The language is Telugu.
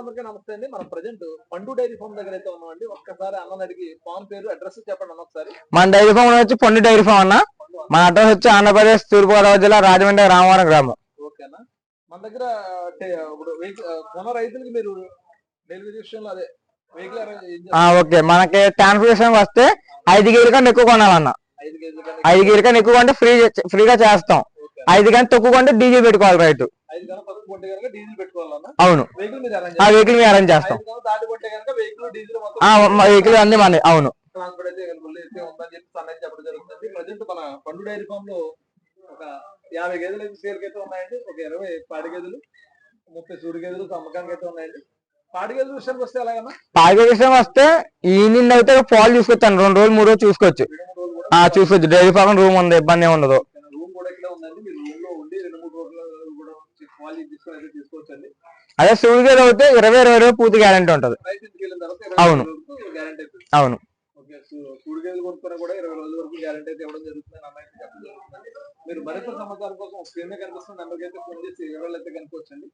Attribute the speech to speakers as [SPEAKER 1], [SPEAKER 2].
[SPEAKER 1] అందరికీ నమస్తే అండి. మనం ప్రజెంట్ పండు డైరీ ఫామ్ దగ్గర అయితే ఉన్నామండి. ఒక్కసారి అన్నని అడిగి ఫామ్ పేరు అడ్రస్ చెప్పండి అన్న ఒకసారి.
[SPEAKER 2] మన డైరీ ఫామ్ వచ్చి పొండి డైరీ ఫామ్ అన్న. మన అడ్రస్ వచ్చి ఆంధ్రప్రదేశ్ తూర్పుగోదావరి జిల్లా రాజమండ్రి రామవరం గ్రామం.
[SPEAKER 1] ఓకేనా మన దగ్గర ఇప్పుడు కొన రైతులకి మీరు డెలివరీ విషయంలో అదే వెహికల్
[SPEAKER 2] ఓకే. మనకి ట్రాన్స్పోర్టేషన్ వస్తే ఐదు గేర్ కన్నా ఎక్కువ కొనాలన్న.
[SPEAKER 1] ఐదు కేజీలు
[SPEAKER 2] కన్నా ఎక్కువ. కొంటే ఫ్రీ ఫ్రీగా చేస్తాం. ఐదు కానీ తక్కువ కొంటే డీజిల్ పెట్టుకోవాలి
[SPEAKER 1] పెట్టుకోవాలన్నా?
[SPEAKER 2] అవును.
[SPEAKER 1] వెహికల్ మీద అరేంజ్
[SPEAKER 2] ఆ వెహికల్ మేము అరేంజ్ చేస్తాం.
[SPEAKER 1] వెహికల్
[SPEAKER 2] అన్ని మన అవును
[SPEAKER 1] యాభై గేదెలు అయితే సేల్కి అయితే ఉన్నాయండి. ఒక ఇరవై పాడి గేదెలు ముప్పై సూడి గేదెలు అమ్మకానికి అయితే ఉన్నాయండి. పాడి గేదెల విషయానికి వస్తే ఎలాగన్నా?
[SPEAKER 2] పాల విషయం వస్తే ఈవినింగ్ అయితే పాలు చూసుకొచ్చాను రెండు రోజులు మూడు రోజులు చూసుకోవచ్చు. చూసుకోవచ్చు. డైరీ ఫామ్ రూమ్ ఉంది ఇబ్బంది ఉండదు
[SPEAKER 1] రూమ్ కూడా ఇక్కడే ఉందండి మీరు రూమ్లో ఉండి రెండు మూడు రోజులు కూడా తీసుకొని తీసుకోవచ్చండి.
[SPEAKER 2] అదే సూర్యుడు అయితే ఇరవై ఇరవై రోజులు పూర్తి గ్యారంటీ ఉంటది. అవును. అవును.
[SPEAKER 1] కొనుక్కున్నా కూడా ఇరవై రోజుల వరకు గ్యారంటీ అయితే ఇవ్వడం జరుగుతుంది అని అమ్మాయి చెప్పడం జరుగుతుంది. మీరు మరింత సమాచారం కోసం స్క్రీన్ మీద కనిపిస్తున్న నెంబర్కి అయితే ఫోన్ చేసి వివరాలు అయితే కనుక్కోవచ్చండి.